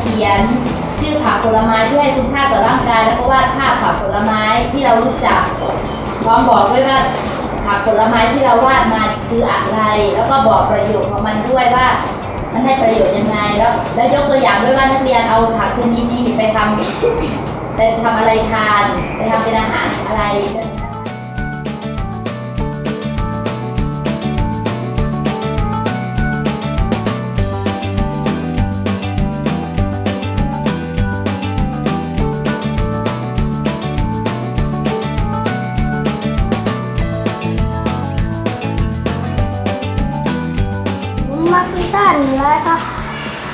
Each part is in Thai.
เขียน ชื่อผักผลไม้ที่ให้คุณค่าต่อร่างกายแล้วก็วาดภาพผักผลไม้ที่เรารู้จัก พร้อมบอกด้วยว่าผักผลไม้ที่เราวาดมาคืออะไร แล้วก็บอกประโยชน์ของมันด้วยว่ามันให้ประโยชน์ยังไงแล้ว แล้วยกตัวอย่างด้วยว่านักเรียนเอาผักชนิดนี้ไปทำไปทำอะไรทานไปทำเป็นอาหารอะไร หนึ่งร้อยครับ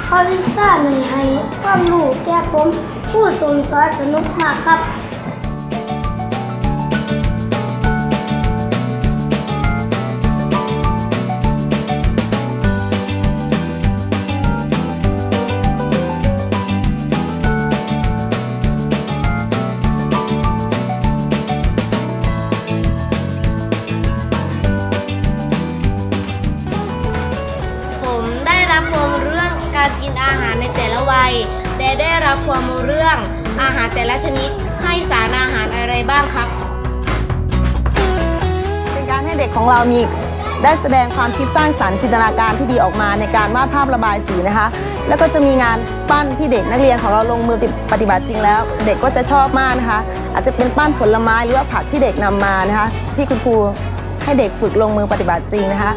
พอลิซ่าหนึ่งให้ความรู้แก่ผม ผู้สนสอนสนุกมากครับ การกินอาหารในแต่ละวัยและได้รับความรู้เรื่องอาหารแต่ละชนิด ให้สารอาหารอะไรบ้างครับ เป็นการให้เด็กของเรามีได้แสดงความคิดสร้างสรรค์จินตนาการที่ดีออกมาในการวาดภาพระบายสีนะคะ แล้วก็จะมีงานปั้นที่เด็กนักเรียนของเราลงมือปฏิบัติจริงแล้ว เด็กก็จะชอบมากนะคะ อาจจะเป็นปั้นผลไม้หรือว่าผักที่เด็กนำมานะคะ ที่คุณครูให้เด็กฝึกลงมือปฏิบัติจริงนะคะ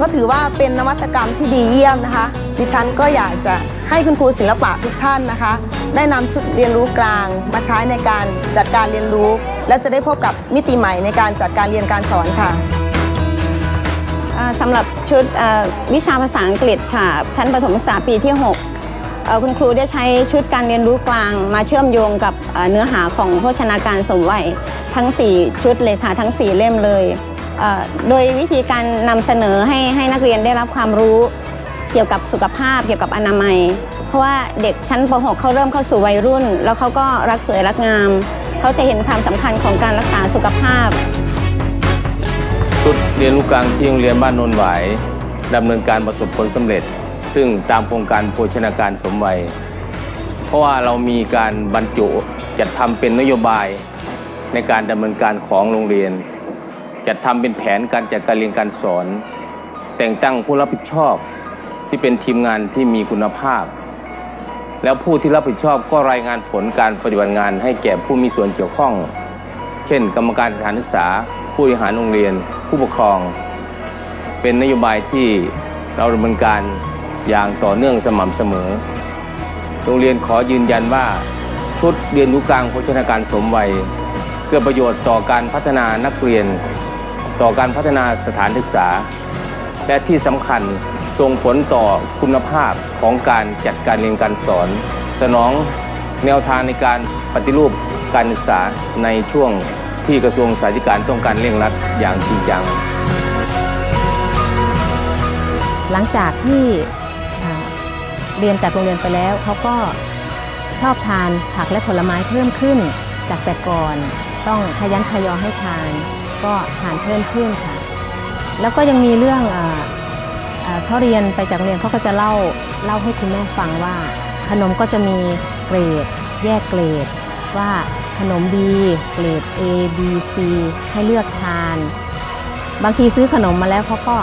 ก็ถือว่าเป็นนวัตกรรมที่ดีเยี่ยมนะคะ ดิฉันก็อยากจะให้คุณครูศิลปะทุกท่านนะคะ ได้นำชุดเรียนรู้กลางมาใช้ในการจัดการเรียนรู้ และจะได้พบกับมิติใหม่ในการจัดการเรียนการสอนค่ะอ่าสำหรับชุดวิชาภาษาอังกฤษค่ะ ชั้นประถมศึกษาปีที่ 6 คุณครูได้ใช้ชุดการเรียนรู้กลาง มาเชื่อมโยงกับเนื้อหาของโภชนาการสมวัยทั้ง 4 ชุดเลยค่ะทั้ง 4 เล่มเลย โดยวิธีการนำเสนอให้ให้นักเรียนได้รับความรู้ เกี่ยวกับสุขภาพเกี่ยวกับอนามัย เพราะว่าเด็กชั้นป .6 เขาเริ่มเข้าสู่วัยรุ่น แล้วเขาก็รักสวยรักงาม เขาจะเห็นความสำคัญของการรักษาสุขภาพ ชุดเรียนรู้กลางที่โรงเรียนบ้านนนหวายดำเนินการประสบผลสำเร็จ ซึ่งตามโครงการโภชนาการสมวัย เพราะว่าเรามีการบรรจุจัดทำเป็นนโยบายในการดำเนินการของโรงเรียน จัดทำเป็นแผนการจัดการเรียนการสอน แต่งตั้งผู้รับผิดชอบ ที่เป็นทีมงานที่มีคุณภาพ แล้วผู้ที่รับผิดชอบก็รายงานผลการปฏิบัติงานให้แก่ผู้มีส่วนเกี่ยวข้อง เช่น กรรมการสถานศึกษา ผู้บริหารโรงเรียน ผู้ปกครอง เป็นนโยบายที่เราดำเนินการอย่างต่อเนื่องสม่ำเสมอ โรงเรียนขอยืนยันว่าชุดเรียนรู้กลางโภชนาการสมวัยเกิดประโยชน์ต่อการพัฒนานักเรียน ต่อการพัฒนาสถานศึกษา และที่สำคัญ ส่งผลต่อคุณภาพของการจัดการเรียนการสอน สนองแนวทางในการปฏิรูปการศึกษาในช่วงที่กระทรวงสาธารณสุขต้องการเร่งรัดอย่างจริงจัง หลังจากที่เรียนจากโรงเรียนไปแล้วเขาก็ชอบทานผักและผลไม้เพิ่มขึ้น จากแต่ก่อนต้องขยันขยอให้ทาน ก็ทานเพิ่มขึ้นค่ะ แล้วก็ยังมีเรื่องอ เขาเรียนไปจากโรงเรียนเขาก็จะเล่าเล่าให้คุณแม่ฟังว่า ขนมก็จะมีเกรด แยกเกรด ว่าขนมดีเกรด A B C ให้เลือกทาน บางทีซื้อขนมมาแล้วเขาก็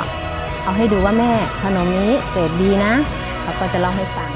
เอาให้ดูว่าแม่ขนมนี้เกรดดีนะเขาก็จะเล่าให้ฟัง